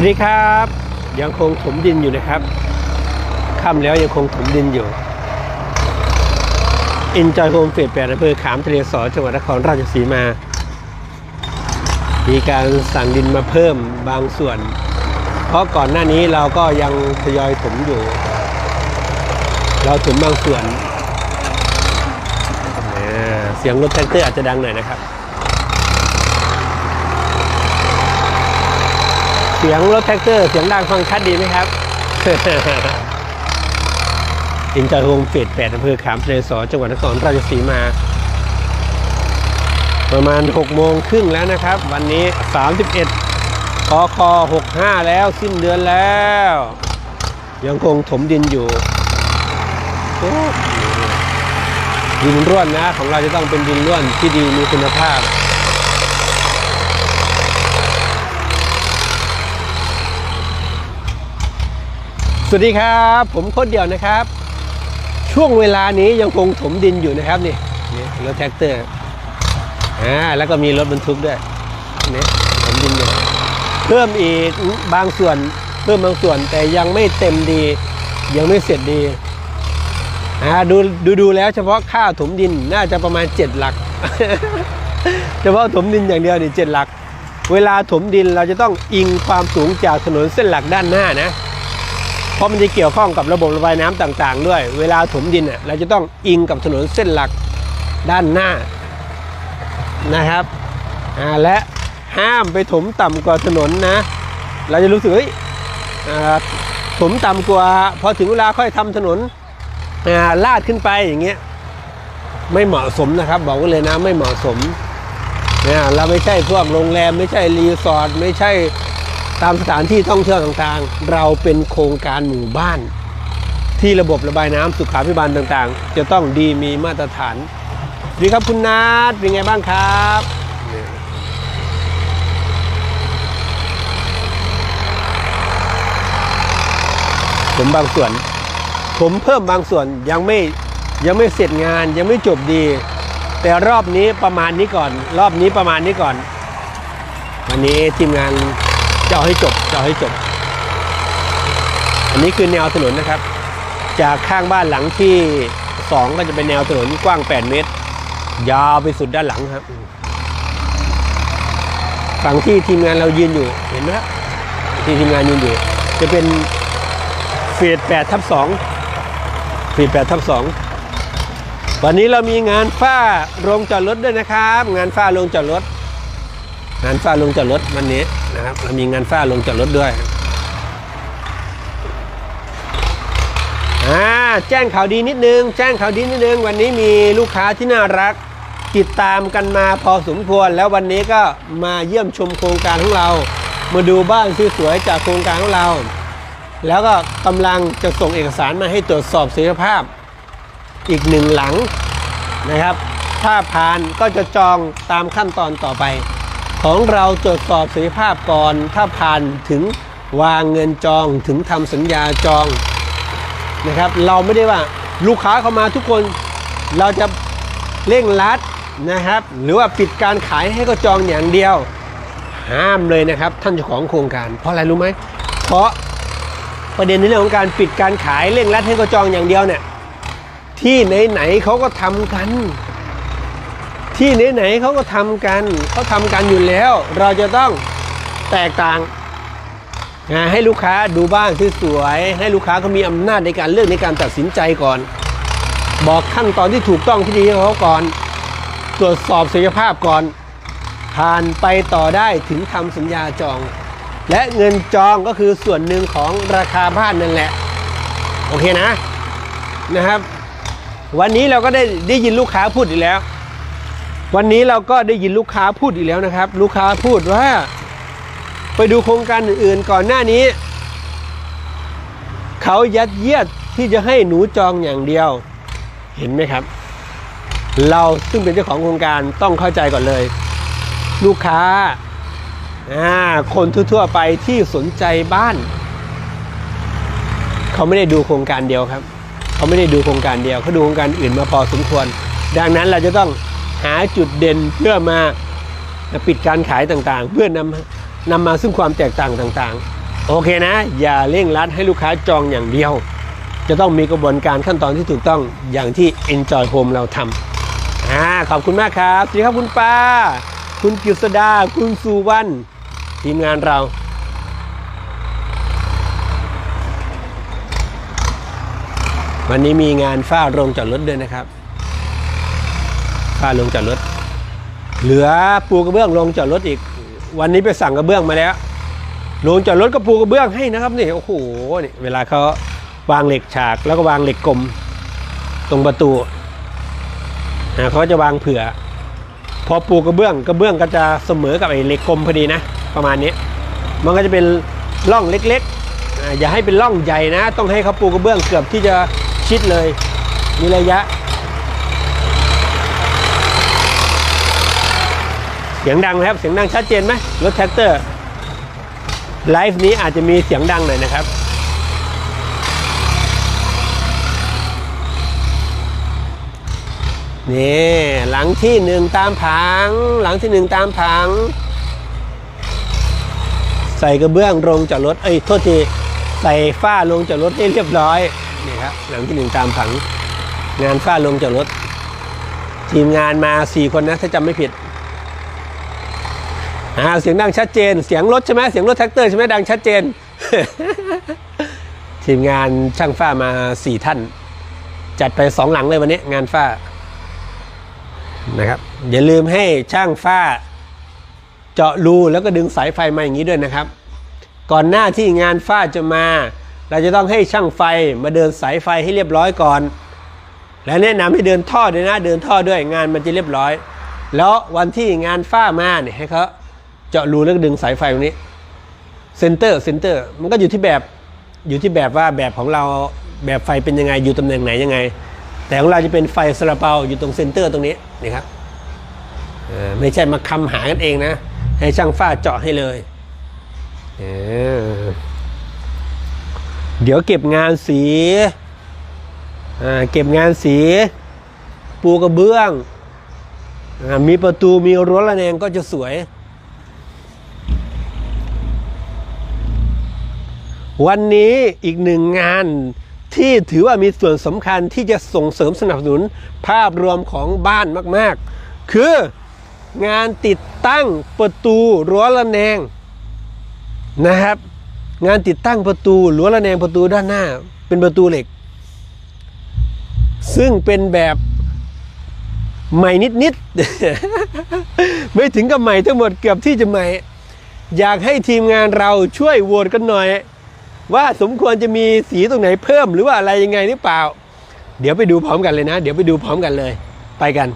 สวัสดีครับ ยังคงถมดินอยู่นะครับค่ำแล้วยังคงถมดินอยู่อินจอยโฮมเฟสแปดอำเภอขามทะเลสอจังหวัดนครราชสีมา มีการสั่งดินมาเพิ่มบางส่วน เพราะก่อนหน้านี้เราก็ยังทยอยถมอยู่ เราถมบางส่วนอ่าเสียงรถแท็กเตอร์อาจจะดังหน่อยนะครับ เสียงรถแท็กเตอร์เสียงดังฟังชัดดีไหมครับอินจอยโฮมเฟสแปดอำเภอขามเลสอจังหวัดนครราชสีมา ประมาณ 6 โมงครึ่งแล้วนะครับ วันนี้ 31คอคอ65 แล้วสิ้นเดือนแล้ว ยังคงถมดินอยู่ ดินร่วนนะ ของเราจะต้องเป็นดินร่วนที่ดีมีคุณภาพ สวัสดีครับ ผมโคตรเดี่ยวนะครับ ช่วงเวลานี้ยังคงถมดินอยู่นะครับนี่นี่รถแท็กเตอร์อ่าแล้วก็มีรถบรรทุกด้วยนี่ถมดินอยู่เพิ่มอีกบางส่วนเพิ่มบางส่วนแต่ยังไม่เต็มดี ยังไม่เสร็จดีอ่าดูดูดูแล้วเฉพาะค่าถมดินน่าจะประมาณ 7 หลัก เฉพาะถมดินอย่างเดียวนี่เจ็ดหลัก เวลาถมดินเราจะต้องอิงความสูงจากถนนเส้นหลักด้านหน้านะ เพราะมันจะเกี่ยวข้องกับระบบระบายน้ำต่างๆ ด้วย เวลาถมดินเน่ยเราจะต้องอิงกับถนนเส้นหลักด้านหน้านะครับและห้ามไปถมต่ำกว่าถนนนะ เราจะรู้สึกเฮ้ยอ่าถมต่ำกว่าพอถึงเวลาค่อยทำถนนาลาดขึ้นไปอย่างเงี้ยไม่เหมาะสมนะครับ บอกไว้เลยนะไม่เหมาะสมเนี่ยเราไม่ใช่พวกโรงแรมไม่ใช่รีสอร์ทไม่ใช่ ตามสถานที่ท่องเที่ยวต่างๆ เราเป็นโครงการหมู่บ้าน ที่ระบบระบายน้ำสุขาภิบาลต่างๆ จะต้องดีมีมาตรฐานดีครับคุณนัทเป็นไงบ้างครับผมบางส่วน ผมเพิ่มบางส่วนยังไม่ยังไม่เสร็จงานยังไม่จบดี แต่รอบนี้ประมาณนี้ก่อน รอบนี้ประมาณนี้ก่อน วันนี้ทีมงาน เอาให้จบจะเอาให้จบ อันนี้คือแนวถนนนะครับ จากข้างบ้านหลังที่2ก็จะเป็นแนวถนนกว้าง 8 เมตร ยาวไปสุดด้านหลังครับ ฝั่งที่ทีมงานเรายืนอยู่เห็นไหมครับที่ทีมงานยืนอยู่ จะเป็นเฟส8ทับ2เฟส8ทับ2วันนี้เรามีงานฝ้าโรงจอดรถด้วยนะครับ งานฝ้าโรงจอดรถ งานฝ้าลงจอดรถวันนี้นะครับ เรามีงานฝ้าลงจอดรถด้วยอ่าแจ้งข่าวดีนิดนึง แจ้งข่าวดีนิดนึง วันนี้มีลูกค้าที่น่ารัก ติดตามกันมาพอสมควร แล้ววันนี้ก็มาเยี่ยมชมโครงการของเรา มาดูบ้านสวยๆจากโครงการของเรา แล้วก็กำลังจะส่งเอกสารมาให้ตรวจสอบศักยภาพ อีกหนึ่งหลังนะครับ ถ้าผ่านก็จะจองตามขั้นตอนต่อไป ของเราตรวจสอบศักยภาพก่อนถ้าผ่านถึงวางเงินจองถึงทำสัญญาจองนะครับ เราไม่ได้ว่าลูกค้าเข้ามาทุกคนเราจะเร่งรัดนะครับ หรือว่าปิดการขายให้ก็จองอย่างเดียว ห้ามเลยนะครับ ท่านเจ้าของโครงการ เพราะอะไรรู้ไหมเพราะประเด็นในเรื่องของการปิดการขายเร่งรัดให้ก็จองอย่างเดียวเนี่ยที่ไหนๆเขาก็ทำกัน ที่ไหนๆเขาก็ทำกันเขาทำกันอยู่แล้ว เราจะต้องแตกต่างนะให้ลูกค้าดูบ้านที่สวย ให้ลูกค้าเขามีอำนาจในการเลือกในการตัดสินใจก่อน บอกขั้นตอนที่ถูกต้องที่ดีให้เขาก่อน ตรวจสอบศักยภาพก่อน ผ่านไปต่อได้ถึงทำสัญญาจอง และเงินจองก็คือส่วนหนึ่งของราคาบ้านนั่นแหละ โอเคนะนะครับ วันนี้เราก็ได้ได้ยินลูกค้าพูดอีกแล้ว วันนี้เราก็ได้ยินลูกค้าพูดอีกแล้วนะครับ ลูกค้าพูดว่า ไปดูโครงการอื่นๆก่อนหน้านี้ เขายัดเยียดที่จะให้หนูจองอย่างเดียว เห็นไหมครับ เราซึ่งเป็นเจ้าของโครงการต้องเข้าใจก่อนเลย ลูกค้าคนทั่วๆไปที่สนใจบ้าน เขาไม่ได้ดูโครงการเดียวครับ เขาไม่ได้ดูโครงการเดียวเขาดูโครงการอื่นมาพอสมควร ดังนั้นเราจะต้อง หาจุดเด่นเพื่อมาปิดการขายต่างๆ เพื่อนำนำมาซึ่งความแตกต่างต่างๆ โอเคนะ อย่าเร่งรัดให้ลูกค้าจองอย่างเดียว จะต้องมีกระบวนการขั้นตอนที่ถูกต้องอย่างที่ Enjoy Home เราทำอ่าขอบคุณมากครับสวัสดีครับคุณป้า คุณกฤษดา คุณสุวรรณทีมงานเราวันนี้มีงานฝ้าโรงจอดรถด้วยนะครับ ฝ้าโรงจอดรถ เหลือปูกระเบื้องโรงจอดรถอีก วันนี้ไปสั่งกระเบื้องมาแล้วโรงจอดรถก็ปูกระเบื้องให้นะครับนี่โอ้โหนี่เวลาเขาวางเหล็กฉากแล้วก็วางเหล็กกลม ตรงประตูนะเขาจะวางเผื่อ พอปูกระเบื้องกระเบื้องก็จะเสมอกับไอ้เหล็กกลมพอดีนะ ประมาณนี้ มันก็จะเป็นร่องเล็กๆอ่าอย่าให้เป็นร่องใหญ่นะ ต้องให้เขาปูกระเบื้องเกือบที่จะชิดเลยมีระยะ สียงดังไหมครับ เสียงดังชัดเจนไหมรถแท็กเตอร์ไลฟ์นี้อาจจะมีเสียงดังหน่อยนะครับ นี่หลังที่หนึ่งตามผัง หลังที่หนึ่งตามผัง ใส่กระเบื้องลงจอดรถ เอ้ย โทษที ใส่ฝ้าลงจอดรถให้เรียบร้อย นี่ครับ หลังที่หนึ่งตามผัง งานฝ้าลงจอดรถ ทีมงานมาสี่คนนะ ถ้าจำไม่ผิด อ่าเสียงดังชัดเจน เสียงรถใช่ไหมเสียงรถแท็กเตอร์ใช่ไหมดังชัดเจน ทีมงานช่างฝ้ามาสี่ท่าน จัดไปสองหลังเลยวันนี้ งานฝ้านะครับอย่าลืมให้ช่างฝ้า เจาะรูแล้วก็ดึงสายไฟมาอย่างนี้ด้วยนะครับ ก่อนหน้าที่งานฝ้าจะมา เราจะต้องให้ช่างไฟมาเดินสายไฟให้เรียบร้อยก่อน และแนะนำให้เดินท่อด้วยนะเดินท่อด้วยงานมันจะเรียบร้อย แล้ววันที่งานฝ้ามาเนี่ยให้เขา เจาะรูแล้วดึงสายไฟตรงนี้เซนเตอร์เซนเตอร์มันก็อยู่ที่แบบอยู่ที่แบบว่าแบบของเราแบบไฟเป็นยังไงอยู่ตำแหน่งไหนยังไง แต่ของเราจะเป็นไฟสลับเปาอยู่ตรงเซนเตอร์ตรงนี้นี่ครับไม่ใช่มาคำหากันเองนะ ให้ช่างฝ้าเจาะให้เลยเเดี๋ยวเก็บงานสีเก็บงานสี ปูกระเบื้องอมีประตูมีรั้วระแนงก็จะสวย วันนี้อีกหนึ่งงานที่ถือว่ามีส่วนสำคัญที่จะส่งเสริมสนับสนุนภาพรวมของบ้านมากๆ คืองานติดตั้งประตูรั้วระแนงนะครับ งานติดตั้งประตูรั้วระแนงประตูด้านหน้า เป็นประตูเหล็ก ซึ่งเป็นแบบใหม่นิดๆ ไม่ถึงกับใหม่ทั้งหมดเกือบที่จะใหม่ อยากให้ทีมงานเราช่วยโหวตกันหน่อย ว่าสมควรจะมีสีตรงไหนเพิ่มหรือว่าอะไรยังไงหรือเปล่า เดี๋ยวไปดูพร้อมกันเลยนะ เดี๋ยวไปดูพร้อมกันเลย ไปกัน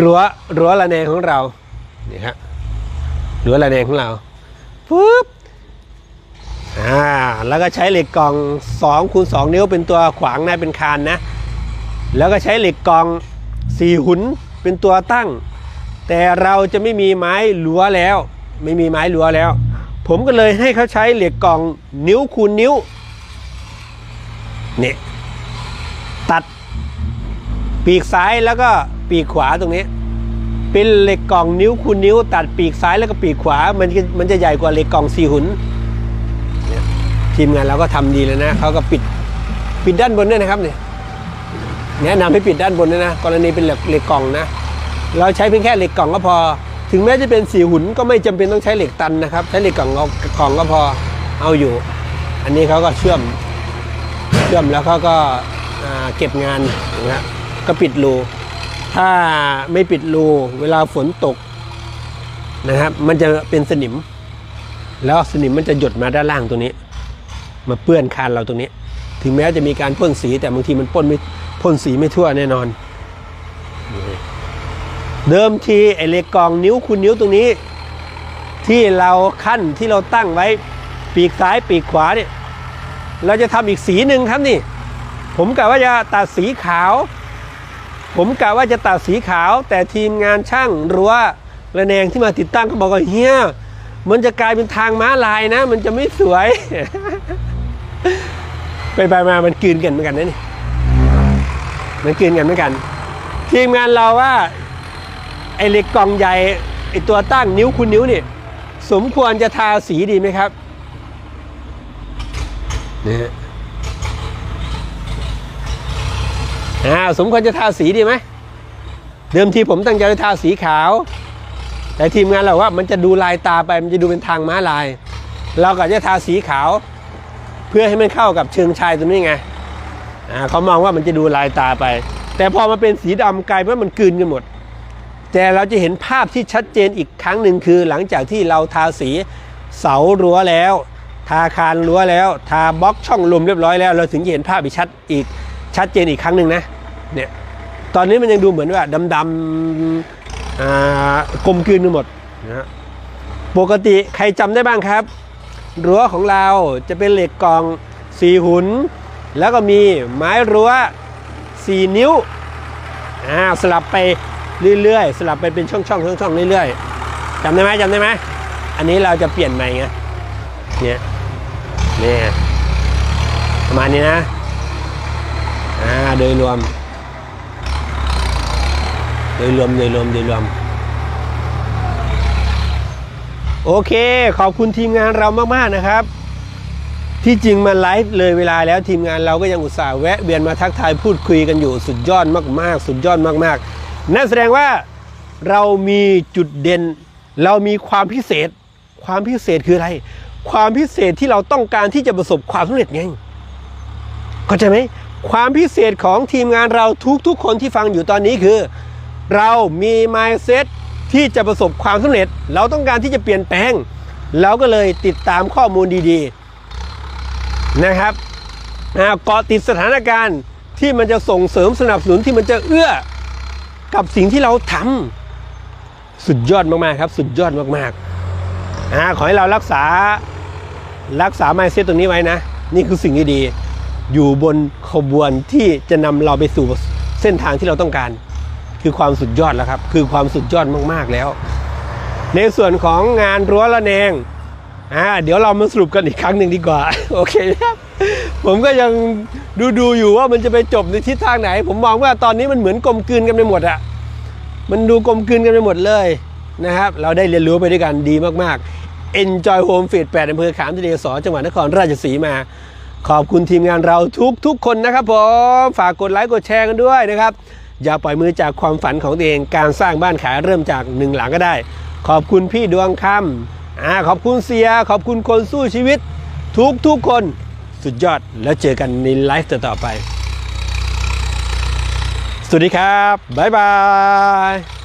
รั้วรั้วระแนงของเราเนี่ครับรั้วระแนงของเราปุ๊บอ่าแล้วก็ใช้เหล็กกล่อง2คูณ2นิ้วเป็นตัวขวางนะเป็นคานนะ แล้วก็ใช้เหล็กกล่อง4 หุนเป็นตัวตั้ง แต่เราจะไม่มีไม้ลัวแล้ว ไม่มีไม้ลัวแล้ว ผมก็เลยให้เขาใช้เหล็กกล่องนิ้วคูณนิ้วเนี่ยตัดปีกซ้ายแล้วก็ปีกขวาตรงนี้เป็นเหล็กกล่องนิ้วคูณนิ้ว ตัดปีกซ้ายแล้วก็ปีกขวา มันมันจะใหญ่กว่าเหล็กกล่องสี่หุนทีมงานเราก็ทำดีเลยนะเขาก็ปิดปิดด้านบนด้วยนะครับเนี่ยแนะนำให้ปิดด้านบนด้วยนะกรณีเป็นเหล็กเหล็กกล่องนะ เราใช้เพียงแค่เหล็กกล่องก็พอ ถึงแม้จะเป็นสีหุ่นก็ไม่จำเป็นต้องใช้เหล็กตันนะครับ ใช้เหล็กกล่องกล่องก็พอเอาอยู่ อันนี้เขาก็เชื่อมเชื่อมแล้วเขาก็าเก็บงานนะฮะก็ปิดรูถ้าไม่ปิดรูเวลาฝนตกนะครับ มันจะเป็นสนิม แล้วสนิมมันจะหยดมาด้านล่างตรงนี้ มาเปื้อนคานเราตรงนี้ ถึงแม้จะมีการพ่นสีแต่บางทีมันพ่นไม่พ่นสีไม่ทั่วแน่นอน เดิมทีไอเหล็กกองนิ้วคูณนิ้วตรงนี้ ที่เราขั้นที่เราตั้งไว้ปีกซ้ายปีกขวาเนี่ยเราจะทำอีกสีหนึ่งครับนี่ ผมกะว่าจะตัดสีขาว ผมกะว่าจะตัดสีขาว แต่ทีมงานช่างรั้วระแนงที่มาติดตั้งเขาบอกว่าเฮียมันจะกลายเป็นทางม้าลายนะ มันจะไม่สวย ไปไปมามันกลืนกันเหมือนกันนะนี่มันกลืนกันเหมือนกัน ทีมงานเราว่า อเหล็กกล่องใหญ่ไอตัวตั้งนิ้วคุณนิ้วนี่สมควรจะทาสีดีไหมครับนี่อ่าสมควรจะทาสีดีไหมเดิมทีผมตั้งใจจะทาสีขาว แต่ทีมงานเราว่ามันจะดูลายตาไปมันจะดูเป็นทางม้าลาย เราก็จะทาสีขาว เพื่อให้มันเข้ากับเชิงชายตรงนี้ไงอ่าเขามองว่ามันจะดูลายตาไป แต่พอมาเป็นสีดำกลายเป็นว่ามันกลืนกันหมด แต่เราจะเห็นภาพที่ชัดเจนอีกครั้งหนึ่งคือ หลังจากที่เราทาสีเสารั้วแล้ว ทาคานรั้วแล้ว ทาบล็อกช่องลมเรียบร้อยแล้ว เราถึงจะเห็นภาพอีกชัดอีกชัดเจนอีกครั้งหนึ่งนะเนี่ยตอนนี้มันยังดูเหมือนว่าดำๆกลมกลืนกันหมดนะฮะปกติใครจำได้บ้างครับรั้วของเราจะเป็นเหล็กกล่องสี่หุน แล้วก็มีไม้รั้วสี่นิ้วอ่าสลับไป เรื่อยๆ สลับไปเป็นช่องๆช่องๆเรื่อยๆจำได้ไหมจำได้ไหมอันนี้เราจะเปลี่ยนใหม่ไงเนี่ยนี่ประมาณนี้นะอ่าโดยรวม โดยรวมโดยรวมโดยรวมโอเค ขอบคุณทีมงานเรามากๆนะครับ ที่จริงมาไลฟ์เลยเวลาแล้วทีมงานเราก็ยังอุตส่าห์แวะเวียนมาทักทายพูดคุยกันอยู่สุดยอดมากๆ สุดยอดมากๆ นั่นแสดงว่าเรามีจุดเด่น เรามีความพิเศษ ความพิเศษคืออะไร ความพิเศษที่เราต้องการที่จะประสบความสำเร็จไงเข้าใจไหมความพิเศษของทีมงานเราทุกๆ คนที่ฟังอยู่ตอนนี้คือ เรามี mindset ที่จะประสบความสำเร็จ เราต้องการที่จะเปลี่ยนแปลง เราก็เลยติดตามข้อมูลดีๆนะครับอ่าเกาะติดสถานการณ์ที่มันจะส่งเสริมสนับสนุนที่มันจะเอื้อ กับสิ่งที่เราทำสุดยอดมากๆครับ สุดยอดมากๆอ่าขอให้เรารักษารักษา mindset ตรงนี้ไว้นะ นี่คือสิ่งที่ดี อยู่บนขบวนที่จะนำเราไปสู่เส้นทางที่เราต้องการ คือความสุดยอดแล้วครับ คือความสุดยอดมากๆแล้ว ในส่วนของงานรั้วระแนงอ่าเดี๋ยวเรามาสรุปกันอีกครั้งหนึ่งดีกว่า โอเคครับ ผมก็ยังดูดูอยู่ว่ามันจะไปจบในทิศทางไหน ผมมองว่าตอนนี้มันเหมือนกลมกลืนกันไปหมดอะมันดูกลมกลืนกันไปหมดเลยนะครับ เราได้เรียนรู้ไปด้วยกันดีมากๆ Enjoy Home Fit 8อำเภอขามทะเลสอจังหวัดนครราชสีมา ขอบคุณทีมงานเราทุกทุกๆคนนะครับผมฝากกดไลค์กดแชร์กันด้วยนะครับ อย่าปล่อยมือจากความฝันของตัวเองการสร้างบ้านขายเริ่มจากหนึ่งหลังก็ได้ ขอบคุณพี่ดวงคำอ่าขอบคุณเสีย ขอบคุณคนสู้ชีวิต ทุกทุกๆคน สุดยอดแล้วเจอกันในไลฟ์ต่อไป สวัสดีครับ บ๊ายบาย